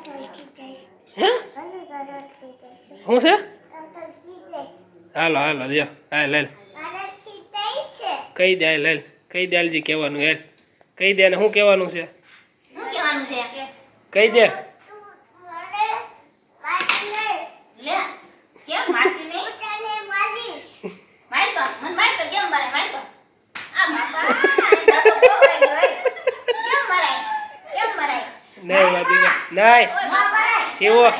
હે? શું છે? હાલો હાલો લ્યો. હા લે કહી દે હાલ કહી દે હાલજી કહેવાનું યાર કહી દે ને શું કહેવાનું છે? શું કહેવાનું છે? કહી દે લે કેમ મારતી નહીં માર તો મને માર તો કેમ મરાય માર તો આ બાપા બાપા બહુ વાગ્યો હોય. કેમ મરાય કેમ મરાય નહીં વાદી નહીં. શિવો.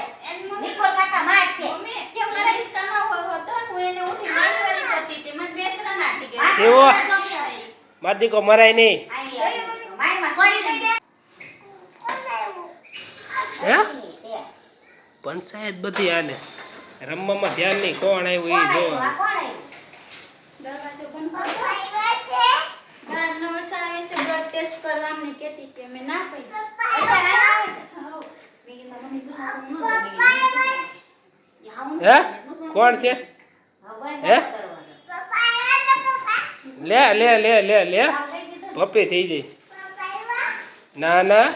શિવો. માર દીકો મરાય નહીં. પંચાયત બધી આને. રમવામાં ધ્યાન નહીં કોણ આવ્યું એ જો નર્સ આવે છે. બ્લડ ટેસ્ટ છે હાઉ. મેં ન ગમે. હે? કોણ છે? હે? લે લે લે લે લે. પપ્પી થઈ જાય ના ના.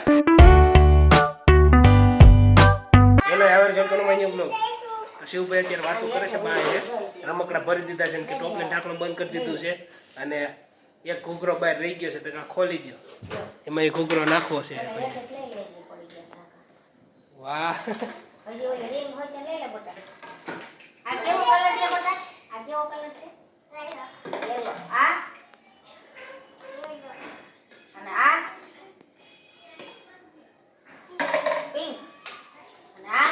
Hello ever welcome my blog. Shivbhai અત્યારે વાતો કરે છે બહાર છે રમકડા ભરી દીધા છે કે ટોપલે ઢાંકણું બંધ કરી દીધું છે. અને એક ઘૂઘરો બહાર રહી ગયો છે, તો ખોલી દો એમાં એ ઘૂઘરો નાખવો છે એક જ લઈ લેજે પડી ગયા શાકા. વાહ હજી ઓલી રીંગ હોય તો લઈ લે બટા. આ કેવો કલર છે બટા? આ કેવો કલર છે? લેલો આ? અને આ? પિંક અને આ?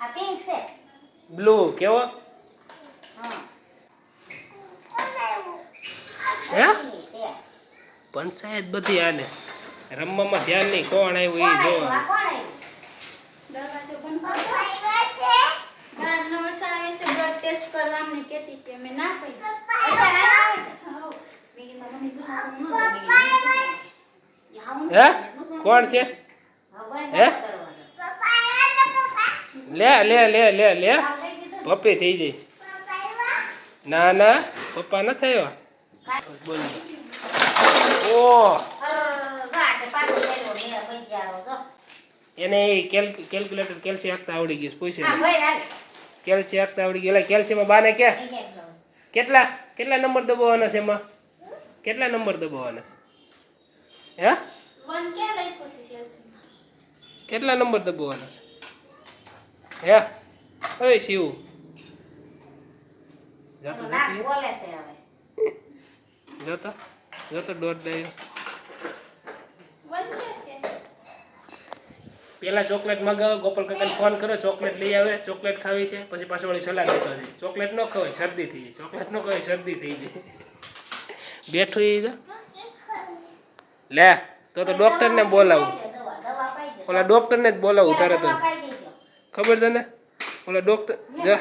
આ પિંક છે. બ્લુ કેવો હા. પંચાયત બધી આને રમવામાં ધ્યાન નહીં કોણ આવ્યું એ જો કોણ છે? હે કોણ છે? હે? ન કરવાનું. લે લે લે લે લે. પપ્પી થઈ જઈ. ના ના પપ્પા ન થયો બોલ. ઓ. એને કેલ્ક્યુલેટર કેલ્સી આપતા આવડી ગયું પૂછે કેલ્સી આપતા આવડી ગયું. એટલે કેલ્સીમાં બાને કે. કેટલા? કેટલા નંબર દબાવવાના છે એમાં? કેટલા નંબર દબાવવાના છે? હે? કેટલા નંબર દબાવવાના છે? હે? હવે શિવ. જતો જતો. જતો દોઢ ડાયો વન ક્યાં છે પેલા ચોકલેટ મગાવો ગોપાલ કાકાને ફોન કરો ચોકલેટ લઈ આવે ચોકલેટ ખાવી છે પછી પાછળ વળી સલાહ દેતો ચોકલેટ ન ખવાય શરદી થઈ જાય. ચોકલેટ ન ખવાય શરદી થઈ જાય. બેઠું એ જો. લે તો તો ડૉક્ટરને બોલાવું. ઓલા ડૉક્ટરને જ બોલાવું તારે તો. ખબર છે ને તને? ઓલા ડોક્ટર જા.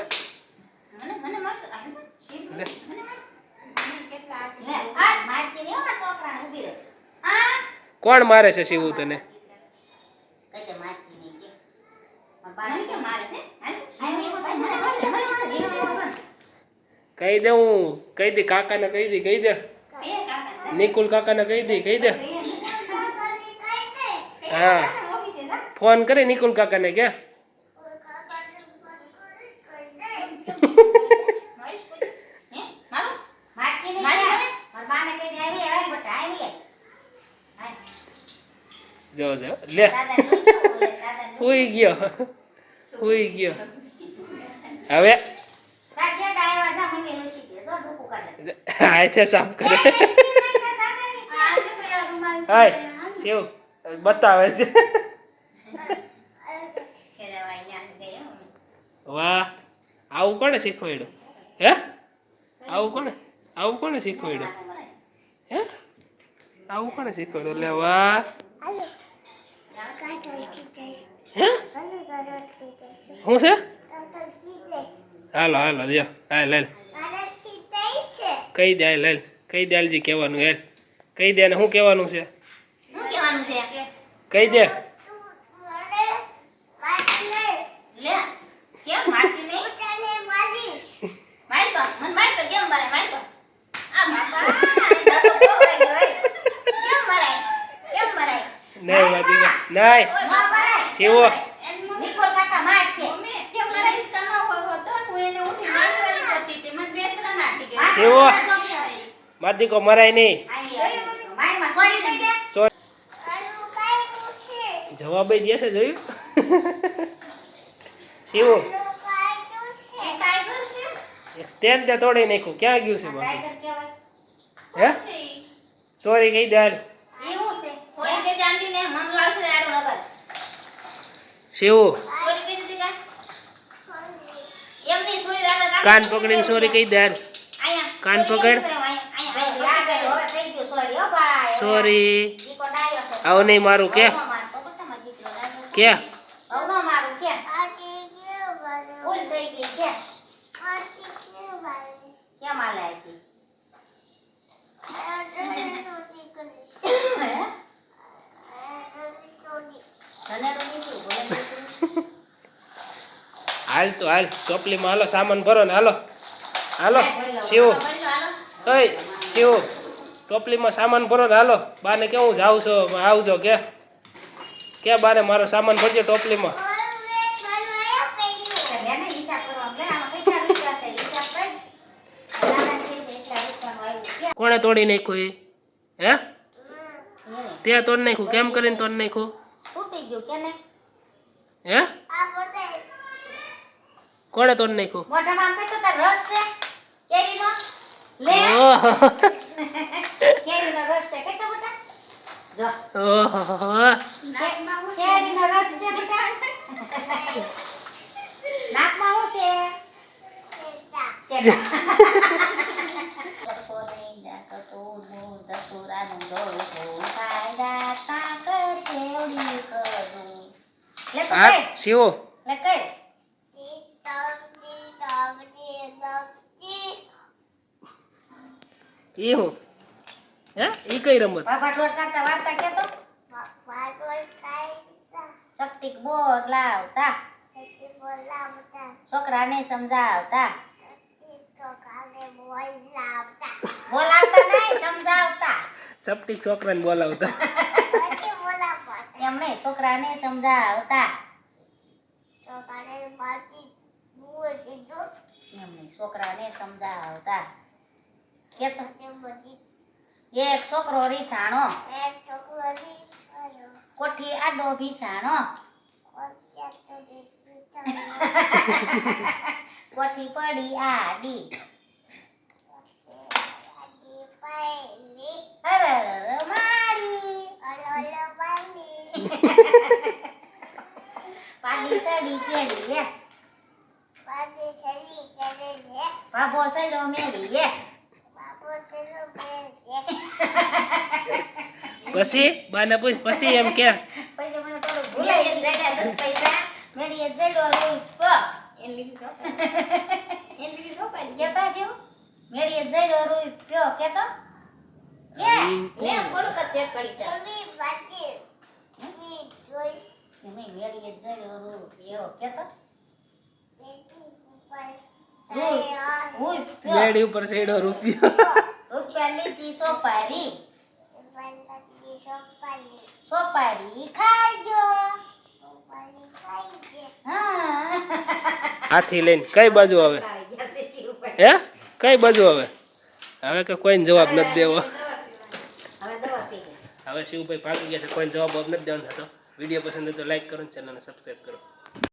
કોણ મારે છે શિવું મને લે મળશે. મને કેટલા આપી લે, હાથ મારતી નહીં હો મારા છોકરાને, ઊભી રહે. આ કોણ મારે છે શિવું તને કઈ કે મારતી નહીં કે. મારા બાને કેમ મારે છે? હાલ, હાલ, મને મારે, મને મારે, મને મારે, ધીરે ધીરે બોલ. કહી દે હું કહી દે કાકાને કહી દે કહી દે. નિકુલ કાકાને કહી દે કહી દે હા. ફોન કરી નિકુલ કાકાને કે. જો જો લે હુઈ ગયો હુઈ ગયો હવે તાર શેઠ આવ્યા છે, મમ્મી લૂછી દે, જો ડૂકું કાઢે. હાથે સાફ કરે. આ જે પેલા રૂમાલ છે, હાય શિવ બતાવે છે. વાહ આવું કોણે શીખવાડ્યું? હે? આવું કોણે? આવું કોણે શીખવાડ્યું? હે? આવું કોણે શીખવાડ્યું? લે વાહ. હે? શું છે? હાલો હાલો લ્યો. હાલ હાલ કહી દે લેલ કહી દે હાલજી કહેવાનું હેલ. કહી દે ને શું કહેવાનું છે? કહી દે. નહીં? નહીં તો મને માર તો કેમ મરાય માર તો આ બાપા બાપા બહુ વાગ્યો હોય. કેમ મરાય કેમ મરાય નહીં વાદી નહીં ના મરાય. શિવો એની મમ્મી નિકોલ કાકા મારશે. મમ્મી કેમ મારા હિસકામાં હોય હતો ને હું એને ઉઠી વાળી કરતી હતી મને બે ત્રણ ગઈ મારી દીકો મરાય નહીં. જવાબ દે છે જોયું? શિવો? તેલ તે તોડી નાખ્યું. ક્યાં ગયું છે બાકી? હે? સોરી કહી દે. એવું. શિવો. કાન પકડીને સોરી કહી દે. કાન પકડ. સોરી. આવું નહીં મારું કે. કે હાલે આખી? હે? તને તો. હાલ ચોપલીમાં હાલો સામાન ભરો ને હાલો હાલો શિવો. કઈ શિવો, ટોપલીમાં સામાન ભરો ને હાલો. બાને કેવું જાઉં છો આવજો, કે. કે બાને મારો સામાન ભરજો ટોપલીમાં. કોણે તોડી નાખ્યું એ? હે? તે તોડી નાખ્યું. કેમ કરીને તોડી નાખ્યું? હે? કોણે તોડી નાખ્યું? કેરીનો? લે, કેરીનો રસ છે. કેટલો બેટા? જો. ઓહો હું કેરીનો રસ છે બેટા? નાકમાં શું છે? શેટા. કરતો નહીં જાતો તો હું દસુરાનું દોડું. કાયદા કાકર શેવડી કરું. લે તો આ કર. શિવો લે કર. ઈ હો. હે? એ કઈ રમત? બાબા ઢોર સાચા વાર્તા કહેતો. ચપટીક બોર લાવતા. છોકરાને સમજાવતા. બોલાવતા નહીં સમજાવતા. ચપટી છોકરાને બોલાવતા. એમ છોકરાને સમજાવતા. છોકરાને સમજાવતા. કેતો? એક છોકરો રીસાણો. કોઠી આડો ભીસાણો કોઠી પડી આડી પાડી સડી કેડી એ બાબો સડો મેડી એ પછી? બાને પૂછ પછી એમ કે. પછી મને થોડું ભૂલાઈ જ જાય દસ પૈસા. મેડી એ જડો રૂપ એન લીધી તો? એન લીધી તો પાડી કેતા છે. મેડી એ જડો રૂપ પ્યો કેતો? કે લે કોણ? કા ચેક કરી છે. નહીં મેડી એ જડો રૂપ પ્યો કેતો? રૂપ પ્યો બેડી ઉપર સેડો રૂપિયો. રૂપિયા લીધી સોપારી. સોપારી ખાજો હાથી લઈને. કઈ બાજુ આવે. હે? કઈ બાજુ આવે હવે કે કોઈને જવાબ નથી દેવો. હવે શિવભાઈ ભાગી ગયા છે કોઈને જવાબ નથી દેવાનો થતો. વીડિયો પસંદ હોય તો લાઈક કરો ચેનલને સબસ્ક્રાઈબ કરો.